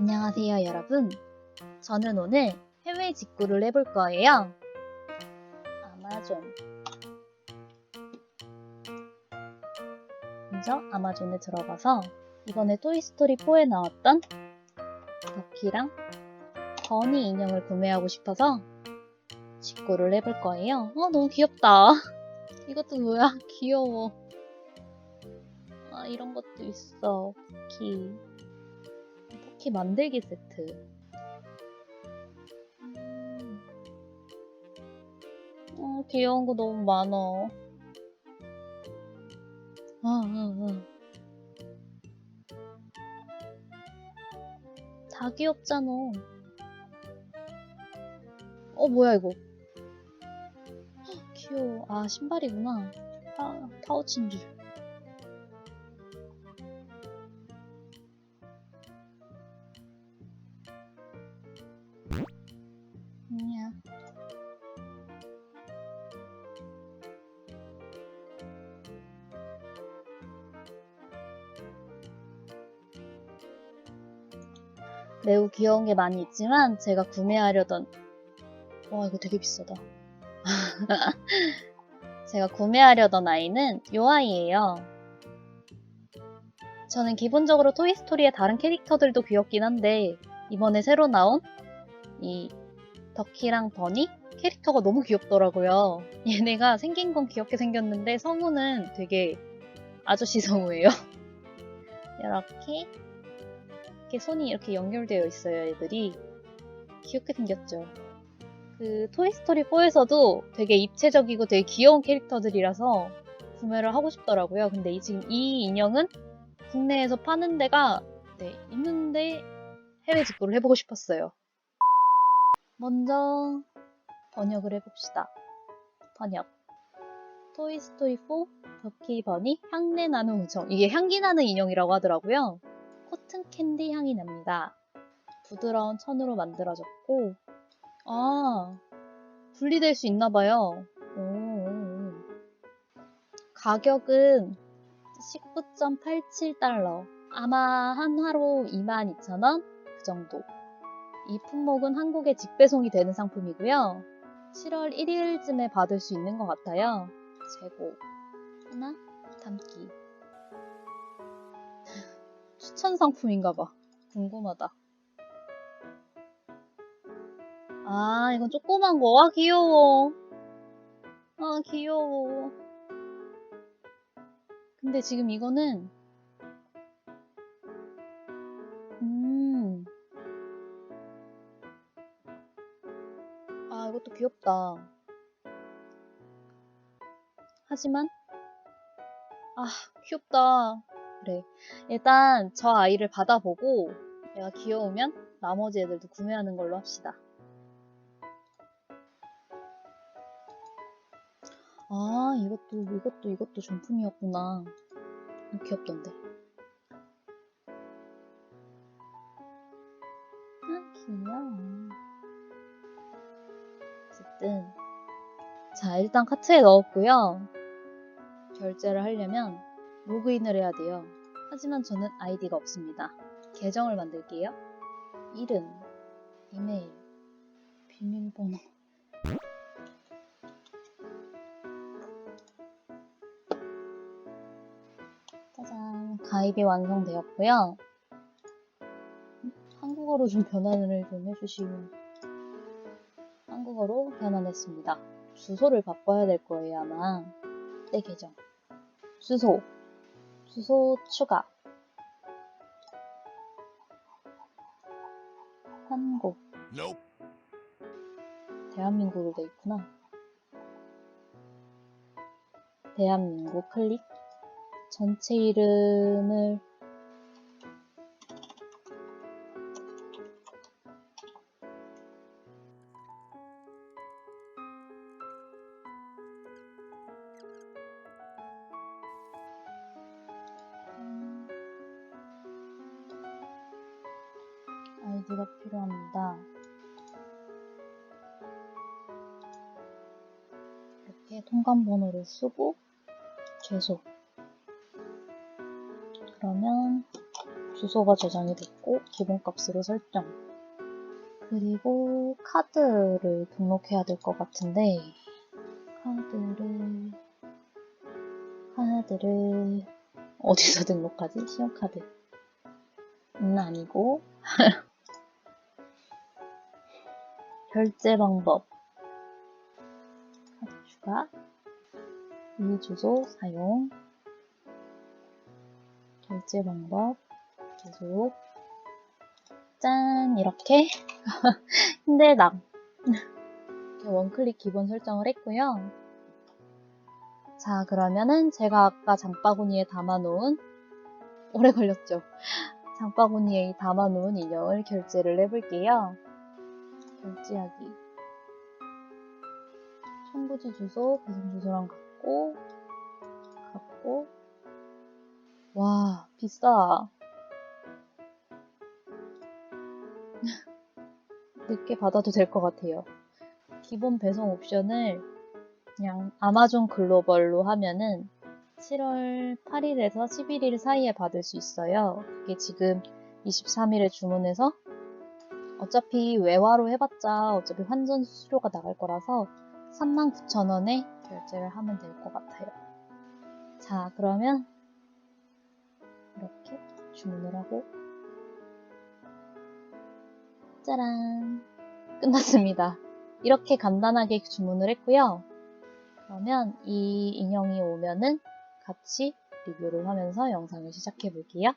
안녕하세요, 여러분. 저는 오늘 해외 직구를 해볼 거예요. 아마존. 먼저 아마존에 들어가서 이번에 토이스토리 4에 나왔던 럭키랑 버니 인형을 구매하고 싶어서 직구를 해볼 거예요. 어, 너무 귀엽다. 이것도 뭐야? 귀여워. 아, 이런 것도 있어. 키. 터키 만들기 세트. 음. 어, 귀여운 거 너무 많아. 아, 아, 아. 다 귀엽잖아. 어, 뭐야, 이거. 헉, 귀여워. 아, 신발이구나. 타, 타우친 줄. 매우 귀여운 게 많이 있지만 제가 구매하려던 와 이거 되게 비싸다. 제가 구매하려던 아이는 요 아이예요. 저는 기본적으로 토이스토리의 다른 캐릭터들도 귀엽긴 한데 이번에 새로 나온 이 덕키랑 버니 캐릭터가 너무 귀엽더라고요. 얘네가 생긴 건 귀엽게 생겼는데 성우는 되게 아저씨 성우예요. 이렇게 이렇게 손이 이렇게 연결되어 있어요, 애들이. 귀엽게 생겼죠. 그 토이스토리 4에서도 되게 입체적이고 되게 귀여운 캐릭터들이라서 구매를 하고 싶더라고요. 근데 이, 지금 이 인형은 국내에서 파는 데가 네, 있는데 해외 직구를 해보고 싶었어요. 먼저 번역을 해봅시다. 번역. 토이스토리 4 덕키 버니 향내 나는 우정. 이게 향기 나는 인형이라고 하더라고요. 코튼 캔디 향이 납니다. 부드러운 천으로 만들어졌고, 아, 분리될 수 있나 봐요. 오. 가격은 19.87달러. 아마 한화로 22,000원? 그 정도. 이 품목은 한국에 직배송이 되는 상품이고요. 7월 1일쯤에 받을 수 있는 것 같아요. 재고. 하나, 추천 상품인가 봐. 궁금하다. 아, 이건 조그만 거. 아, 귀여워. 아, 귀여워. 근데 지금 이거는, 음. 아, 이것도 귀엽다. 하지만, 아, 귀엽다. 그래. 일단 저 아이를 받아보고 얘가 귀여우면 나머지 애들도 구매하는 걸로 합시다. 아, 이것도, 이것도, 이것도 정품이었구나. 이거 귀엽던데. 아, 귀여워. 어쨌든. 자, 일단 카트에 넣었고요. 결제를 하려면 로그인을 해야 돼요. 하지만 저는 아이디가 없습니다. 계정을 만들게요. 이름, 이메일, 비밀번호. 짜잔, 가입이 완성되었고요. 한국어로 좀 변환을 좀 해주시면 한국어로 변환했습니다. 주소를 바꿔야 될 거예요 아마 내 계정 주소 주소 추가. 한국. Nope. 대한민국으로 돼 있구나. 대한민국 클릭. 전체 이름을 아이디가 필요합니다. 이렇게 통관 번호를 쓰고 죄소. 그러면 주소가 저장이 됐고 기본값으로 설정 그리고 카드를 등록해야 될 것 같은데 카드를 카드를 어디서 등록하지? 신용카드 은 아니고 결제 방법. 카드 추가 이 주소 사용. 결제 방법 계속 짠! 이렇게. 힘들다 원클릭 기본 설정을 했고요. 자 그러면은 제가 아까 장바구니에 담아놓은 오래 걸렸죠? 장바구니에 담아놓은 인형을 결제를 해볼게요 결제하기 청구지 주소 배송 주소랑 같고 같고 와 비싸 늦게 받아도 될 것 같아요. 기본 배송 옵션을 그냥 아마존 글로벌로 하면은 7월 8일에서 11일 사이에 받을 수 있어요. 그게 지금 23일에 주문해서 어차피 외화로 해봤자 어차피 환전 수수료가 나갈 거라서 39,000원에 결제를 하면 될 것 같아요. 자, 그러면 이렇게 주문을 하고 짜란 끝났습니다. 이렇게 간단하게 주문을 했고요. 그러면 이 인형이 오면은 같이 리뷰를 하면서 영상을 시작해 볼게요.